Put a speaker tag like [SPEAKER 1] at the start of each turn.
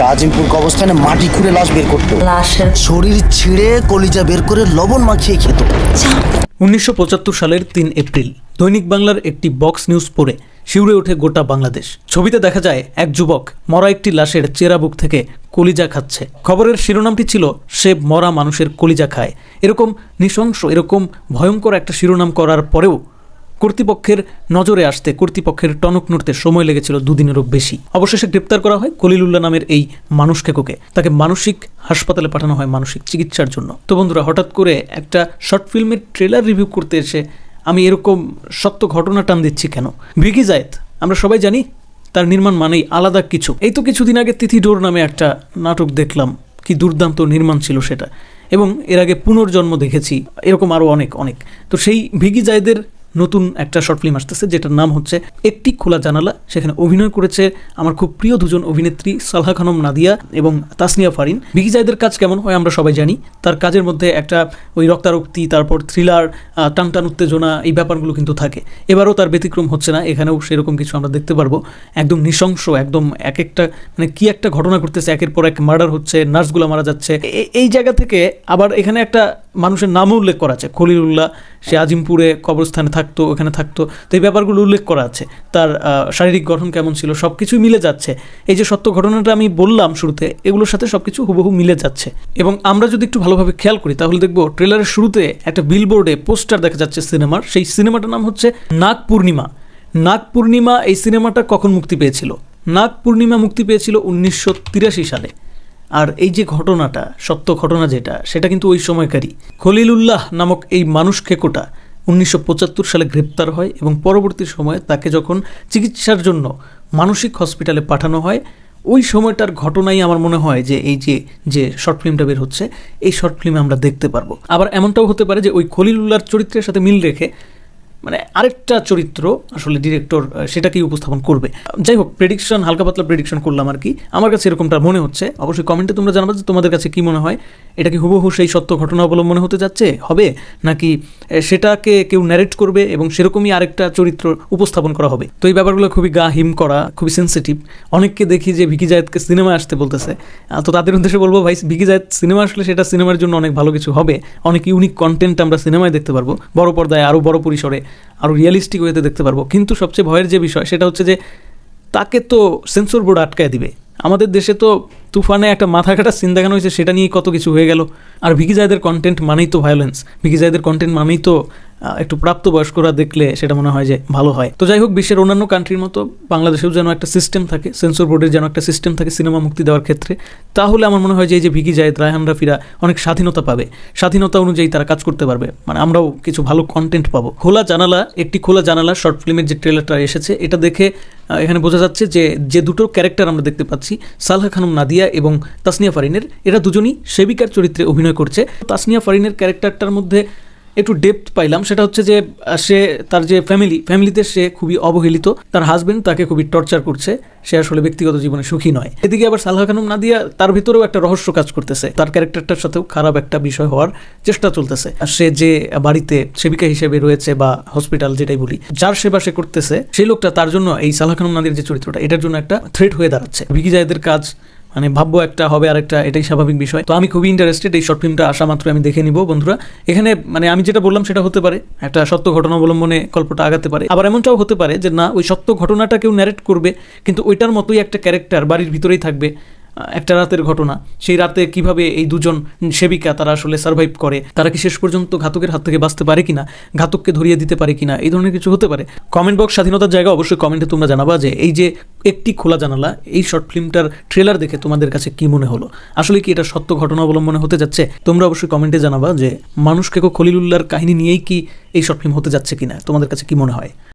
[SPEAKER 1] আজিমপুর কবরস্থানে মাটি খুঁড়ে লাশ বের করতো।
[SPEAKER 2] লাশের
[SPEAKER 1] শরীর ছিঁড়ে কলিজা বের করে লবণ মাখিয়ে খেত।
[SPEAKER 3] উনিশশো সালের তিন এপ্রিল দৈনিক বাংলার একটি বক্স নিউজ পড়ে শিউরে ওঠে গোটা বাংলাদেশ। ছবিতে দেখা যায় এক যুবক মরা একটি লাশের চেরা বুক থেকে কলিজা খাচ্ছে। খবরের শিরোনামটি ছিল সে মরা মানুষের কলিজা খায়। এরকম নৃশংস এরকম ভয়ঙ্কর একটা শিরোনাম করার পরেও কর্তৃপক্ষের নজরে আসতে কর্তৃপক্ষের টনক নড়তে সময় লেগেছিল দুদিনেরও বেশি। অবশেষে গ্রেপ্তার করা হয় কলিলুল্লাহ নামের এই মানুষ খেকোকে। তাকে মানসিক হাসপাতালে পাঠানো হয় মানসিক চিকিৎসার জন্য। তো বন্ধুরা, হঠাৎ করে একটা শর্ট ফিল্মের ট্রেলার রিভিউ করতে এসে আমি এরকম সত্য ঘটনা টান দিচ্ছি কেন? ভিকি জায়েদ, আমরা সবাই জানি তার নির্মাণ মানেই আলাদা কিছু। এই তো কিছুদিন আগে তিথি ডোর নামে একটা নাটক দেখলাম, কি দুর্দান্ত নির্মাণ ছিল সেটা। এবং এর আগে পুনর্জন্ম দেখেছি, এরকম আরও অনেক অনেক। তো সেই ভিগি জায়দের নতুন একটা শর্ট ফিল্ম আসতেছে, যেটার নাম হচ্ছে একটি খোলা জানালা। সেখানে অভিনয় করেছে আমার খুব প্রিয় দুজন অভিনেত্রী সালহা খানম নাদিয়া এবং তাসনিয়া ফারিন। ভিকি জায়দের কাজ কেমন হয় আমরা সবাই জানি। তার কাজের মধ্যে একটা ওই রক্তারক্তি, তারপর থ্রিলার টান টান উত্তেজনা, এই ব্যাপারগুলো কিন্তু থাকে। এবারও তার ব্যতিক্রম হচ্ছে না, এখানেও সেরকম কিছু আমরা দেখতে পারব। একদম নৃশংস, একদম এক একটা মানে কি একটা ঘটনা ঘটতেছে, একের পর এক মার্ডার হচ্ছে নার্সগুলো মারা যাচ্ছে। এই জায়গা থেকে আবার এখানে একটা মানুষের নামও উল্লেখ করা আছে। খলিলুল্লাহ, সে আজিমপুরে কবরস্থানে থাকতো, ওখানে থাকতো। তো এই ব্যাপারগুলো উল্লেখ করা আছে। তার শারীরিক গঠন কেমন ছিল সব কিছুই মিলে যাচ্ছে। এই যে সত্য ঘটনাটা আমি বললাম শুরুতে, এগুলোর সাথে সব কিছু হুবহু মিলে যাচ্ছে। এবং আমরা যদি একটু ভালোভাবে খেয়াল করি, তাহলে দেখব ট্রেলারের শুরুতে একটা বিলবোর্ডে পোস্টার দেখা যাচ্ছে সিনেমার। সেই সিনেমাটার নাম হচ্ছে নাগ পূর্ণিমা। নাগ পূর্ণিমা এই সিনেমাটা কখন মুক্তি পেয়েছিল? নাগ পূর্ণিমা মুক্তি পেয়েছিল উনিশশো তিরাশি সালে। আর এই যে ঘটনাটা, সত্য ঘটনা যেটা, সেটা কিন্তু ওই সময়কারই। খলিলুল্লাহ নামক এই মানুষ খেকোটা উনিশশো পঁচাত্তর সালে গ্রেপ্তার হয় এবং পরবর্তী সময়ে তাকে যখন চিকিৎসার জন্য মানসিক হসপিটালে পাঠানো হয়, ওই সময়টার ঘটনাই আমার মনে হয় যে এই যে যে শর্ট ফিল্মটা বের হচ্ছে, এই শর্ট ফিল্মে আমরা দেখতে পারব। আবার এমনটাও হতে পারে যে ওই খলিলুল্লাহর চরিত্রের সাথে মিল রেখে মানে আরেকটা চরিত্র আসলে ডিরেক্টর সেটাকেই উপস্থাপন করবে। যাই হোক প্রেডিকশন হালকা পাতলা প্রেডিকশন করলাম আর কি। আমার কাছে এরকমটা মনে হচ্ছে। অবশ্যই কমেন্টে তোমরা জানাবে যে তোমাদের কাছে কি মনে হয়। এটা কি হুবহু সেই সত্য ঘটনা অবলম্বনে হতে যাচ্ছে? হবে? নাকি সেটাকে কেউ ন্যারেট করবে এবং সেরকমই আরেকটা চরিত্র উপস্থাপন করা হবে? তো এই ব্যাপারগুলো খুবই গা হিম করা, খুবই সেন্সিটিভ অনেককে দেখি যে ভিকি জায়েদকে সিনেমা আসতে বলতেছে। তো তাদের উদ্দেশ্যে বলব, ভাই, ভিকি জায়েদ সিনেমা আসলে সেটা সিনেমার জন্য অনেক ভালো কিছু হবে। অনেক ইউনিক কন্টেন্ট আমরা সিনেমায় দেখতে পারব। বড় পর্দায় আরও বড় পরিসরে আরও রিয়েলিস্টিক ওয়েতে দেখতে পারব। কিন্তু সবচেয়ে ভয়ের যে বিষয়, সেটা হচ্ছে যে তাকে তো সেন্সর বোর্ড আটকায় দিবে। আমাদের দেশে তো তুফানে একটা মাথা কাটা সিন দেখানো হয়েছে, সেটা নিয়ে কত কিছু হয়ে গেল। আর ভিকি জায়দের কন্টেন্ট মানেই তো ভায়োলেন্স ভিকি জায়দের কন্টেন্ট মানেই তো একটু প্রাপ্তবয়স্করা দেখলে সেটা মনে হয় যে ভালো হয়। তো যাই হোক, বিশ্বের অন্যান্য কান্ট্রির মতো বাংলাদেশেও যেন একটা সিস্টেম থাকে সেন্সর বোর্ডের যেন একটা সিস্টেম থাকে সিনেমা মুক্তি দেওয়ার ক্ষেত্রে, তাহলে আমার মনে হয় যে এই যে ভিকি জায়েদ, রায়হান রাফিরা অনেক স্বাধীনতা পাবে। স্বাধীনতা অনুযায়ী তারা কাজ করতে পারবে। মানে আমরাও কিছু ভালো কন্টেন্ট পাবো। খোলা জানালা, একটি খোলা জানালা শর্ট ফিল্মের যে ট্রেলারটা এসেছে, এটা দেখে এখানে বোঝা যাচ্ছে যে যে দুটো ক্যারেক্টার আমরা দেখতে পাচ্ছি, সালহা খানম, নাদিয়া এবং তাসনিয়া ফারিনের, এরা দুজনই সেবিকার চরিত্রে অভিনয় করছে। তাসনিয়া ফারিনের ক্যারেক্টারটার মধ্যে একটু ডেপথ পাইলাম। সেটা হচ্ছে যে সে তার যে ফ্যামিলি ফ্যামিলিতে সে খুবই অবহেলিত। তার হাজবেন্ড তাকে খুবই টর্চার করছে। সে আসলে ব্যক্তিগত জীবনে সুখী নয়। এদিকে আবার সালহা খানম নাদিয়া তার ভিতরেও একটা রহস্য কাজ করতেছে। তার ক্যারেক্টারটার সাথেও খারাপ একটা বিষয় হওয়ার চেষ্টা চলতেছে। আর সে যে বাড়িতে সেবিকা হিসেবে রয়েছে বা হসপিটাল যেটাই বলি, যার সেবা সে করতেছে, সেই লোকটা তার জন্য এই সালহা খানম নাদির যে চরিত্রটা, এটার জন্য একটা থ্রেট হয়ে দাঁড়াচ্ছে। ভিকি জায়েদের কাজ মানে ভাববো একটা হবে আরেকটা এটাই স্বাভাবিক বিষয়। তো আমি খুবই ইন্টারেস্টেড এই শর্ট ফিল্মটা আসা মাত্র আমি দেখে নিব বন্ধুরা। এখানে মানে আমি যেটা বললাম সেটা হতে পারে, একটা সত্য ঘটনা অবলম্বনে গল্পটা আগাতে পারে। আবার এমনটাও হতে পারে যে না, ওই সত্য ঘটনাটা কেউ ন্যারেট করবে, কিন্তু ওইটার মতোই একটা ক্যারেক্টার বাড়ির ভিতরেই থাকবে। একটা রাতের ঘটনা। সেই রাতে কীভাবে এই দুজন সেবিকা তারা আসলে সার্ভাইভ করে, তারা কি শেষ পর্যন্ত ঘাতকের হাত থেকে বাঁচতে পারে কিনা, ঘাতককে ধরিয়ে দিতে পারে কিনা, এই ধরনের কিছু হতে পারে। কমেন্ট বক্স স্বাধীনতার জায়গা অবশ্যই কমেন্টে তোমরা জানাবা যে এই যে একটি খোলা জানালা, এই শর্ট ফিল্মটার ট্রেলার দেখে তোমাদের কাছে কি মনে হলো? আসলে কি এটা সত্য ঘটনা অবলম্বনে হতে যাচ্ছে? তোমরা অবশ্যই কমেন্টে জানাবা যে মানুষকে খলিলুল্লাহর কাহিনী নিয়েই কি এই শর্ট ফিল্ম হতে যাচ্ছে কিনা, তোমাদের কাছে কি মনে হয়?